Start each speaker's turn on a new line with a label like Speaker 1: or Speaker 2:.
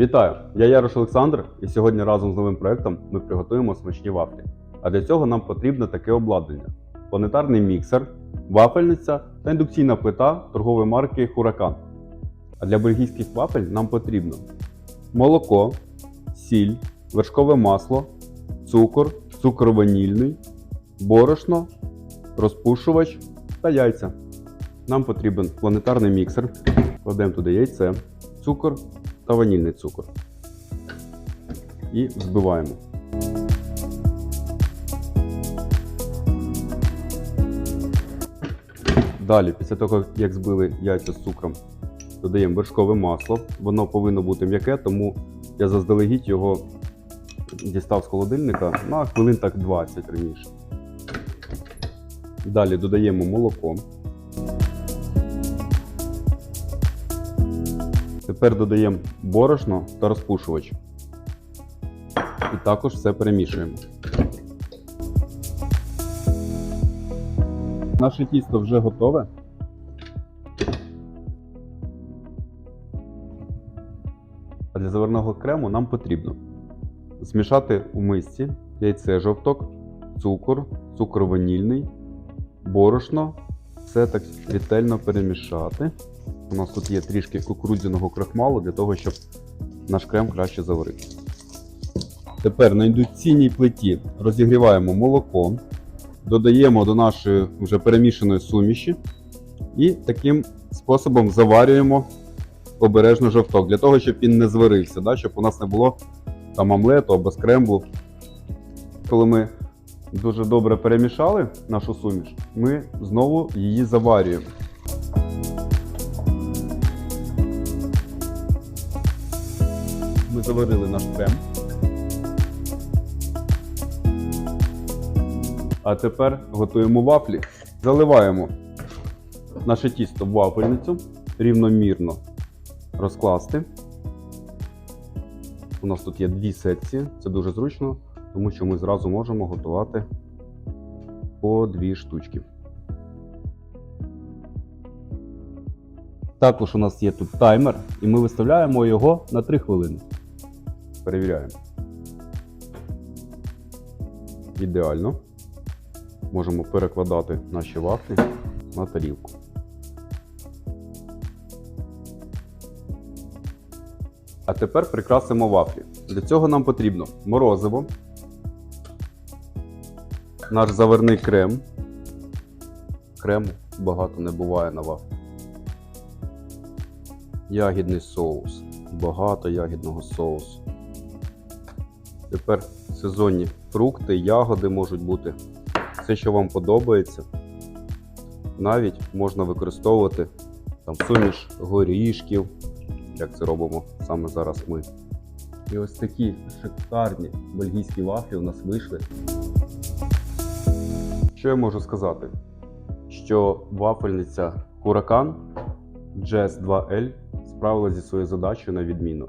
Speaker 1: Вітаю! Я Ярош Олександр, і сьогодні разом з новим проектом ми приготуємо смачні вафлі. А для цього нам потрібно таке обладнання: планетарний міксер, вафельниця та індукційна плита торгової марки Huracan. А для бельгійських вафель нам потрібно молоко, сіль, вершкове масло, цукор, цукор ванільний, борошно, розпушувач та яйця. Нам потрібен планетарний міксер. Кладемо туди яйце, цукор та ванільний цукор. І взбиваємо. Далі, після того, як збили яйця з цукром, додаємо вершкове масло. Воно повинно бути м'яке, тому я заздалегідь його дістав з холодильника на хвилин так 20 раніше. Далі додаємо молоко. Тепер додаємо борошно та розпушувач. І також все перемішуємо. Наше тісто вже готове. А для заварного крему нам потрібно змішати у мисці яйце жовток, цукор, цукор ванільний, борошно. Все так ретельно перемішати. У нас тут є трішки кукурудзяного крахмалу для того, щоб наш крем краще заварити. Тепер на індукційній плиті розігріваємо молоко, додаємо до нашої вже перемішаної суміші і таким способом заварюємо обережно жовток, для того, щоб він не зварився, да? щоб у нас не було там омлету або скремблу. Коли ми дуже добре перемішали нашу суміш, ми знову її заварюємо. Ми заварили наш крем. А тепер готуємо вафлі. Заливаємо наше тісто в вафельницю, рівномірно розкласти. У нас тут є дві секції, це дуже зручно, тому що ми зразу можемо готувати по дві штучки. Також у нас є тут таймер, і ми виставляємо його на 3 хвилини. Перевіряємо. Ідеально. Можемо перекладати наші вафлі на тарілку. А тепер прикрасимо вафлі. Для цього нам потрібно морозиво, наш заварний крем. Крему багато не буває на вафлі. Ягідний соус. Багато ягідного соусу. Тепер сезонні фрукти, ягоди можуть бути. Все, що вам подобається. Навіть можна використовувати там суміш горішків, як це робимо саме зараз ми. І ось такі шикарні бельгійські вафлі у нас вийшли. Що я можу сказати? Що вафельниця Huracan Jazz 2L справилася зі своєю задачею на відміну.